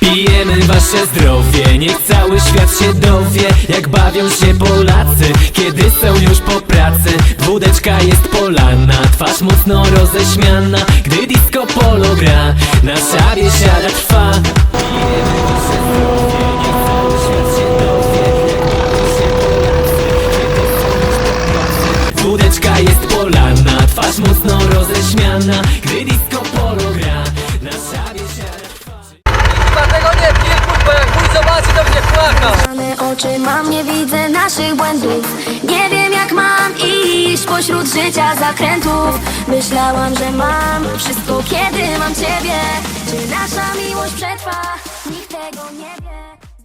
Pijemy wasze zdrowie, niech cały świat się dowie Jak bawią się Polacy, kiedy są już po pracy. Wódeczka jest polana, twarz mocno roześmiana Gdy disco polo gra, nasza biesiada trwa pracy Wódeczka jest polana, twarz mocno roześmiana Gdy disco polo gra, nasza biesiada trwa Dlatego nie pij, kurwa, jak chuj zobaczy, to mnie płaka. Oczy mam, nie widzę naszych błędów Nie wiem jak mam iść pośród życia zakrętów Myślałam, że mam wszystko, kiedy mam ciebie Czy nasza miłość przetrwa? Nikt tego nie wie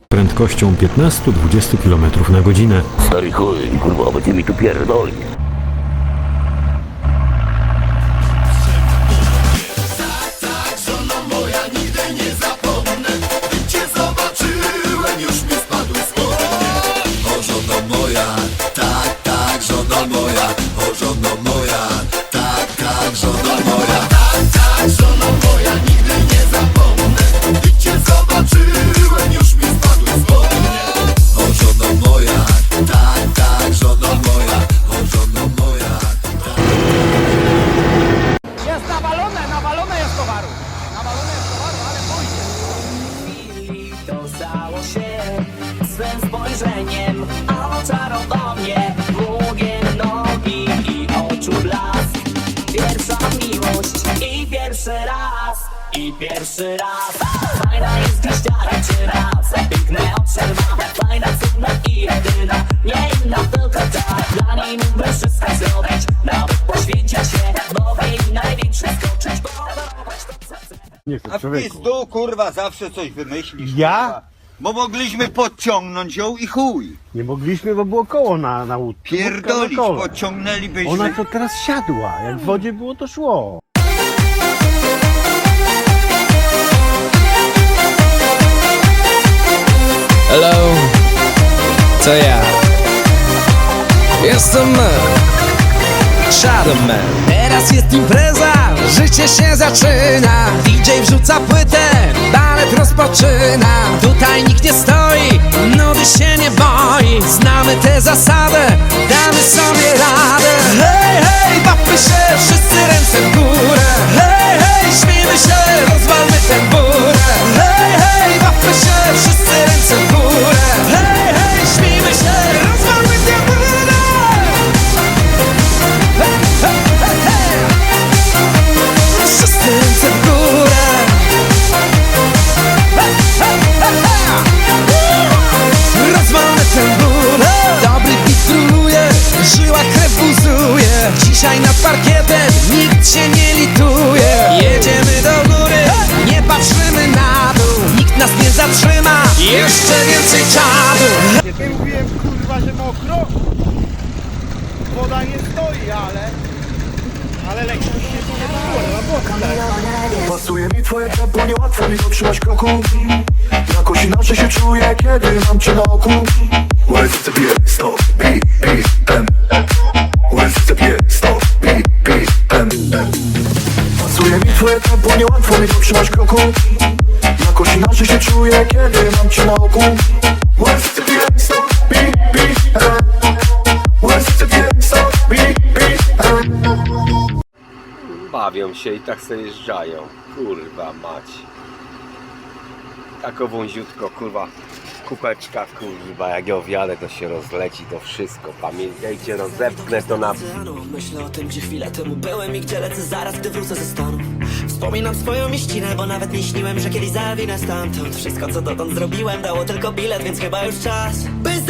prędkością 15-20 km na godzinę. Stary chuj, kurwa, będzie mi tu pierdoli. Raz I pierwszy raz Fajna jest czy raz Piękne obserwa Fajna, cudna i jedyna Nie inna, tylko ta Dla niej mógłbym wszystko zrobić Nawet poświęcić się Bo w jej największy skoczyć Bo Nie chcę A w pizdu, kurwa, zawsze coś wymyślisz. Ja? Kurwa. Bo mogliśmy podciągnąć ją i chuj. Nie mogliśmy, bo było koło na, na łódce. Pierdolić, Łódka na kole. podciągnęlibyśmy. Ona to teraz siadła. Jak w wodzie było, to szło. Hello, to ja? Jestem Shadow Teraz jest impreza, życie się zaczyna. DJ wrzuca płytę, balet rozpoczyna. Tutaj nikt nie stoi, nudy się nie boi. Znamy tę zasadę, nikt się nie lituje. Jedziemy do góry, nie patrzymy na dół. Nikt nas nie zatrzyma, jeszcze więcej czadu. Nie mówiłem, kurwa, że mokro. Woda nie stoi, ale... Ale lekko się nie było. Pasuje mi twoje tempo, niełatwo mi dotrzymać kroku. Jakoś inaczej się czuję, kiedy mam cię na oku. Łez bije, stop, BPM Łez bije, stop, BPM Pasuje mi twoje tempo, niełatwo mi dotrzymać kroku Jakoś inaczej się czuję, kiedy mam cię na oku Łez bije, stop, BPM Łez bije, stop, BPM Bawią się i tak sobie jeżdżają. Kurwa mać. Tako wąziutko, kurwa. Kupeczka, kurwa, jak ją wjadę, to się rozleci to wszystko. Pamiętajcie, rozepchnę to na... Myślę o tym, gdzie chwilę temu byłem i gdzie lecę zaraz, gdy wrócę ze Stanów Wspominam swoją mieścinę, bo nawet nie śniłem, że kiedyś zawinę stamtąd Wszystko, co dotąd zrobiłem, dało tylko bilet, więc chyba już czas By